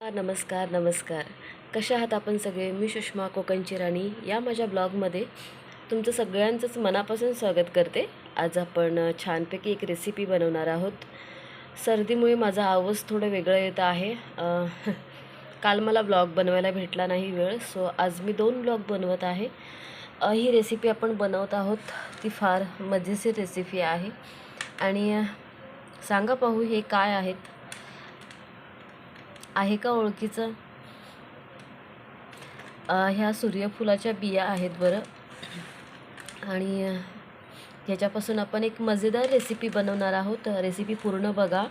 नमस्कार नमस्कार. कशा आहात आपण सगळे? मी सुषमा कोकणची राणी. या माझ्या ब्लॉगमध्ये तुमचं सगळ्यांचंच मनापासून स्वागत करते. आज आपण छानपैकी एक रेसिपी बनवणार आहोत. सर्दीमुळे माझा आवाज थोडं वेगळं येत आहे. काल मला ब्लॉग बनवायला भेटला नाही वेळ सो आज मी दोन ब्लॉग बनवत आहे. ही रेसिपी आपण बनवत आहोत. ती फार मजेशीर रेसिपी आहे. आणि सांगा पाहू हे काय आहेत? आहे का ओळखीचं? ह्या सूर्यफुलाच्या बिया आहेत बरं. आणि ह्याच्यापासून आपण एक मजेदार रेसिपी बनवणार आहोत. रेसिपी पूर्ण बघा.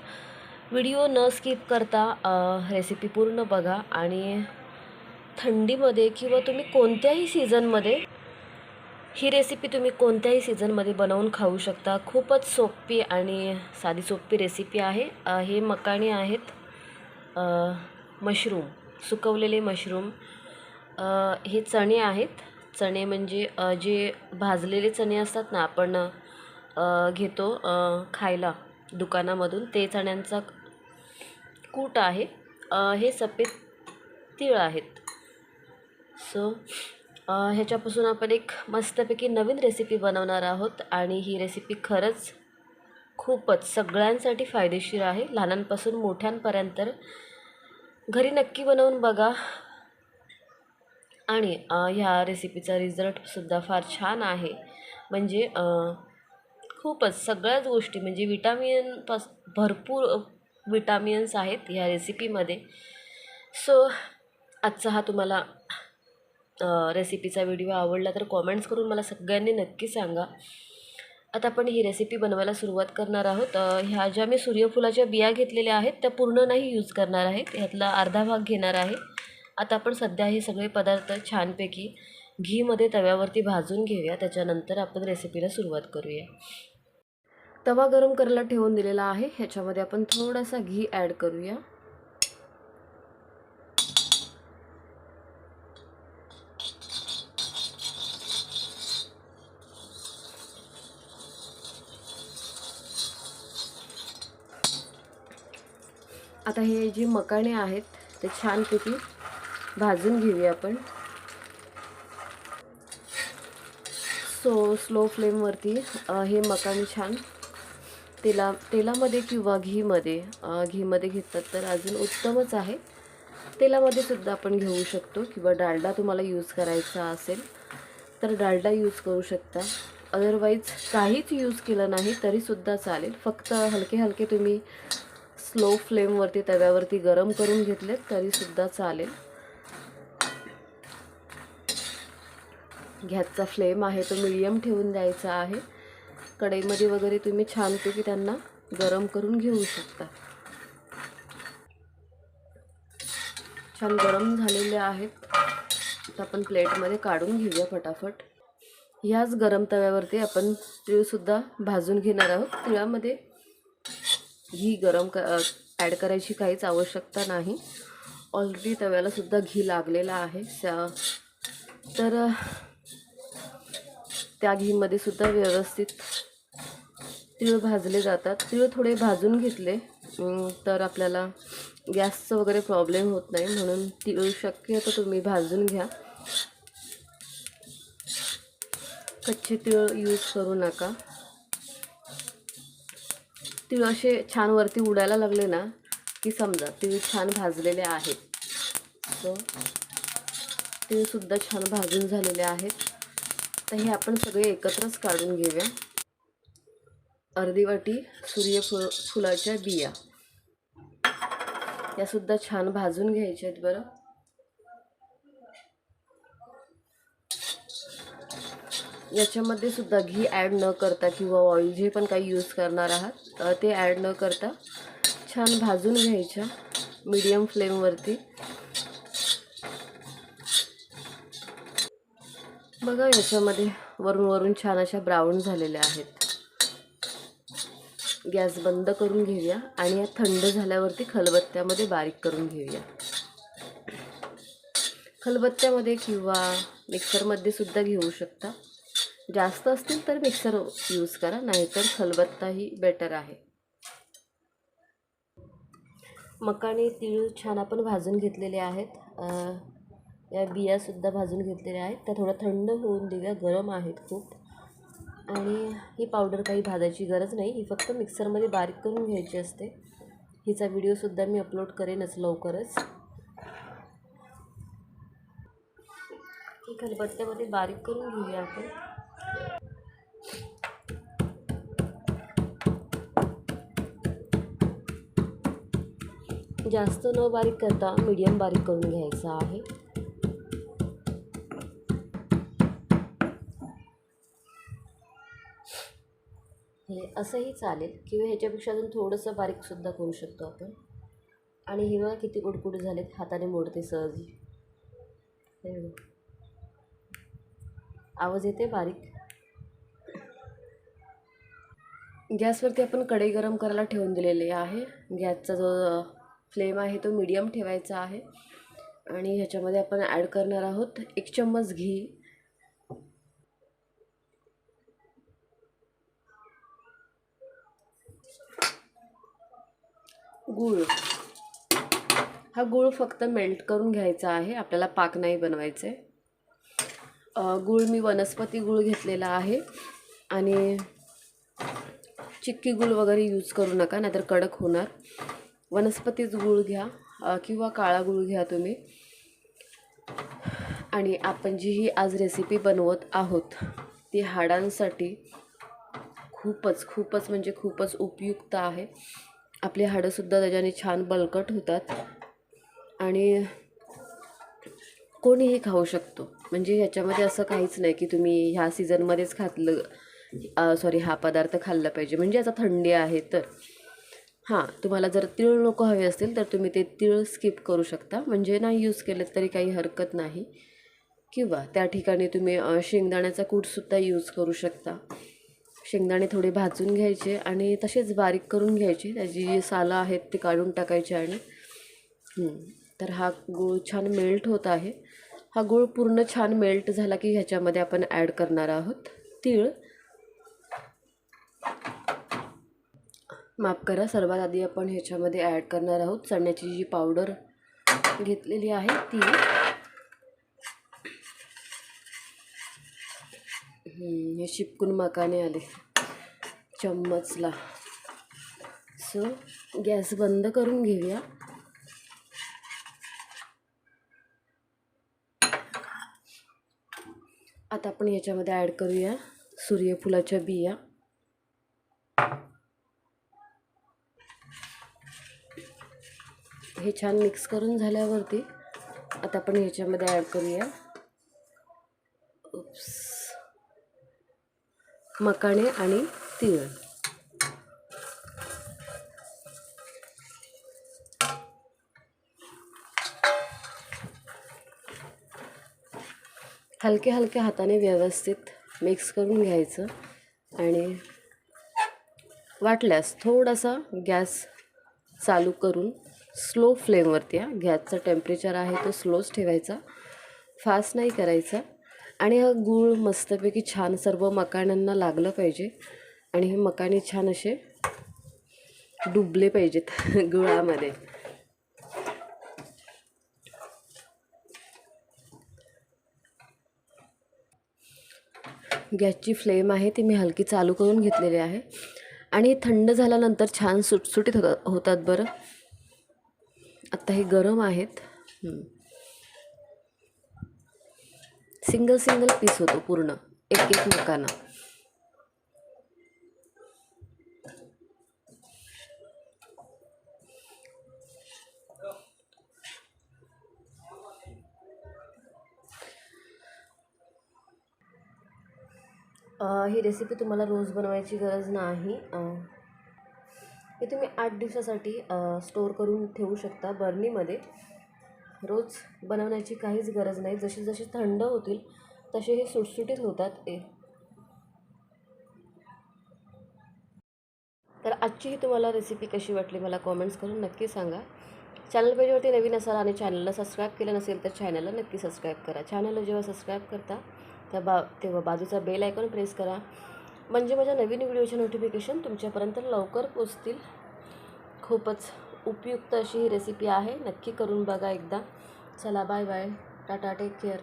व्हिडिओ न स्किप करता रेसिपी पूर्ण बघा. आणि थंडीमध्ये किंवा तुम्ही कोणत्याही सीझनमध्ये ही रेसिपी तुम्ही कोणत्याही सीझनमध्ये बनवून खाऊ शकता. खूपच सोपी आणि साधी सोपी रेसिपी आहे. हे मकाणे आहेत. मशरूम सुकवलेले मशरूम. हे चणे आहेत. चणे म्हणजे जे भाजलेले चणे असतात ना आपण घेतो खायला दुकानामधून ते चण्यांचा कूट आहे. हे सफेद तीळ आहेत. सो ह्याच्यापासून आपण एक मस्तपैकी नवीन रेसिपी बनवणार आहोत आणि ही रेसिपी खरंच खूपच सगळ्यांसाठी फायदेशीर आहे. लहानांपासून मोठ्यांपर्यंत घरी नक्की बनवून बघा. आणि ह्या रेसिपीचा रिझल्टसुद्धा फार छान आहे. म्हणजे खूपच सगळ्याच गोष्टी म्हणजे विटामिनपास भरपूर विटामिन्स आहेत ह्या रेसिपीमध्ये सो आजचा हा तुम्हाला रेसिपीचा व्हिडिओ आवडला तर कॉमेंट्स करून मला सगळ्यांनी नक्की सांगा. आता आपण ही रेसिपी बनवायला सुरुवात करणार आहोत. ह्या ज्या मी सूर्यफुलाच्या बिया घेतलेल्या आहेत त्या पूर्ण नाही यूज करणार आहेत. ह्यातला अर्धा भाग घेणार आहे. आता आपण सध्या हे सगळे पदार्थ छानपैकी घीमध्ये तव्यावरती भाजून घेऊया. त्याच्यानंतर आपण रेसिपीला सुरुवात करूया. तवा गरम करायला ठेवून दिलेला आहे. ह्याच्यामध्ये आपण थोडासा घी ॲड करूया. आता हे जे मकाणे आहेत ते छानपैकी भाजून घेऊया आपण. सो स्लो फ्लेमवरती हे मकाणे छान तेला तेलामध्ये किंवा घीमध्ये घीमध्ये घेतात तर अजून उत्तमच आहे. तेलामध्ये सुद्धा आपण घेऊ शकतो किंवा डालडा तुम्हाला यूज करायचा असेल तर डालडा यूज करू शकता. अदरवाईज काहीच यूज केलं नाही तरीसुद्धा चालेल. फक्त हलके हलके तुम्ही स्लो फ्लेमवरती तव्यावरती गरम करून घेतलेत तरीसुद्धा चालेल. गॅसचा फ्लेम आहे तो मिडियम ठेवून द्यायचा आहे. कढईमध्ये वगैरे तुम्ही छानपैकी त्यांना गरम करून घेऊ शकता. छान गरम झालेले आहेत. तर आपण प्लेटमध्ये काढून घेऊया फटाफट ह्याच गरम तव्यावरती आपण तिळसुद्धा भाजून घेणार आहोत. तिळामध्ये घी गरम क ॲड करायची काहीच आवश्यकता नाही. ऑलरेडी तव्यालासुद्धा घी लागलेला आहे. तर त्या घीमध्ये सुद्धा व्यवस्थित तीळ भाजले जातात. तीळ थोडे भाजून घेतले. तर आपल्याला गॅसचं वगैरे प्रॉब्लेम होत नाही. म्हणून तीळ शक्यतो तुम्ही भाजून घ्या. कच्चे तीळ यूज करू नका. तीळ असे छान वरती उडायला लागले ना की समजा तीळ छान भाजलेले आहेत. सो तीळसुद्धा छान भाजून झालेले आहेत. तर हे आपण सगळे एकत्रच काढून घेऊया. अर्धी वाटी सूर्यफुल फुलाच्या बिया. यासुद्धा छान भाजून घ्यायच्या आहेत बरं. याच्यामध्ये सुद्धा घी ॲड न करता किंवा ऑइल जे पण काही यूज करणार आहात ते ॲड न करता छान भाजून घ्यायच्या मीडियम फ्लेमवरती बघा याच्यामध्ये वरून वरून छान अशा ब्राऊन झालेल्या आहेत. गॅस बंद करून घेऊया आणि या थंड झाल्यावरती खलबत्त्यामध्ये बारीक करून घेऊया. खलबत्त्यामध्ये किंवा मिक्सरमध्ये सुद्धा घेऊ शकता. जास्त असतील तर मिक्सर यूज करा नाहीतर खलबत्ताही बेटर आहे. मकाने तीळ छान आपण भाजून घेतलेले आहेत. या बियासुद्धा भाजून घेतलेल्या आहेत. त्या थोडं थंड होऊन देऊया गरम आहेत खूप. आणि ही पावडर काही भाजायची गरज नाही ही फक्त मिक्सरमध्ये बारीक करून घ्यायची असते. हिचा व्हिडिओसुद्धा मी अपलोड करेनच लवकरच. ही खलबत्त्यामध्ये बारीक करून घेऊया आपण. जास्त न बारीक करता मीडियम बारीक करून घ्यायचा आहे. हे असंही चालेल किंवा ह्याच्यापेक्षा अजून थोडंसं बारीकसुद्धा करू शकतो आपण. आणि हे बघा किती कुडकुड झालेत हाताने मोडते सहज. आवाज येते बारीक? गॅसवरती आपण कढई गरम करायला ठेवून दिलेली आहे. गॅसचा जो फ्लेम आहे तो मीडियम ठेवायचा आहे. आणि ह्याच्यामध्ये आपण ॲड करणार आहोत एक चम्मच घी. गूळ. हा गूळ फक्त मेल्ट करून घ्यायचा आहे. आपल्याला पाक नाही बनवायचे. गूळ मी वनस्पती गूळ घेतलेला आहे. आणि चिक्की गूळ वगैरे यूज करू नका नाहीतर कडक होणार. वनस्पतीच गूळ घ्या किंवा काळा गुळ घ्या तुम्ही. आणि आपण जी ही आज रेसिपी बनवत आहोत. ती हाडांसाठी खूपच खूपच म्हणजे खूपच उपयुक्त आहे. आपली हाडंसुद्धा त्याच्याने छान बळकट होतात. आणि कोणीही खाऊ शकतो. म्हणजे ह्याच्यामध्ये असं काहीच नाही की तुम्ही ह्या सीझनमध्येच खातलं सॉरी हा पदार्थ खाल्ला पाहिजे. म्हणजे आता थंडी आहे तर. हां तुम्हाला जर तिळ नको हवे असतील तर तुम्ही ते तिळ स्किप करू शकता. म्हणजे नाही यूज केलं तरी काही हरकत नाही. किंवा त्या ठिकाणी तुम्ही शेंगदाण्याचा कूटसुद्धा यूज करू शकता. शेंगदाणे थोडे भाजून घ्यायचे आणि तसेच बारीक करून घ्यायचे. त्याची जी सालं आहेत ते काढून टाकायचे आणि तर हा गूळ छान मेल्ट होत आहे. हा गूळ पूर्ण छान मेल्ट झाला की ह्याच्यामध्ये आपण ॲड करणार आहोत. तीळ माफ करा सर्वात आधी आपण ह्याच्यामध्ये ॲड करणार आहोत. चण्याची जी पावडर घेतलेली आहे ती. हे शिपकून मकाने आले. चम्मचला. सो गॅस बंद करून घेऊया. आता आपण याच्यामध्ये ॲड करूया सूर्यफुलाच्या बिया. हे छान मिक्स करून झाल्यावरती आता आपण ह्याच्यामध्ये ॲड करूया. उप्स मकाणे आणि तीळ हलके हलके हाताने व्यवस्थित मिक्स करून घ्यायचं आणि वाटल्यास थोडासा गॅस चालू करून स्लो फ्लेमवरती हा. गॅसचं टेम्परेचर आहे तो स्लोच ठेवायचा. फास्ट नाही करायचा. आणि हा गूळ मस्तपैकी छान सर्व मकाण्यांना लागलं पाहिजे. आणि हे मकाणे छान असे डुबले पाहिजेत गुळामध्ये. गॅसची फ्लेम आहे ती मी हलकी चालू करून घेतलेली आहे. आणि थंड झाल्यानंतर छान सुटसुटीत होतात होतात बरं. आत्ता हे गरम आहेत. सिंगल सिंगल पीस होतो पूर्ण. एक एक मकाना. ही रेसिपी तुम्हाला रोज बनवायची गरज नाही. हे तुम्ही आठ दिवसासाठी स्टोअर करून ठेवू शकता बर्नीमध्ये रोज बनवण्याची काहीच गरज नाही. जशी जशी थंड होतील तसे हे सुटसुटीत होतात. ए. तर आजची ही तुम्हाला रेसिपी कशी वाटली मला कॉमेंट्स करून नक्की सांगा. चॅनल पेजवरती नवीन असाल आणि चॅनलला सबस्क्राईब केलं नसेल तर चॅनलला नक्की सबस्क्राईब करा. चॅनलला जेव्हा सबस्क्राईब करता त्या बा तेव्हा बाजूचा बेल आयकॉन प्रेस करा. म्हणजे माझ्या नवीन व्हिडिओचे नोटिफिकेशन तुमच्यापर्यंत लवकर पोचतील. खूपच उपयुक्त अशी ही रेसिपी आहे. नक्की करून बघा एकदा. चला bye bye tata take care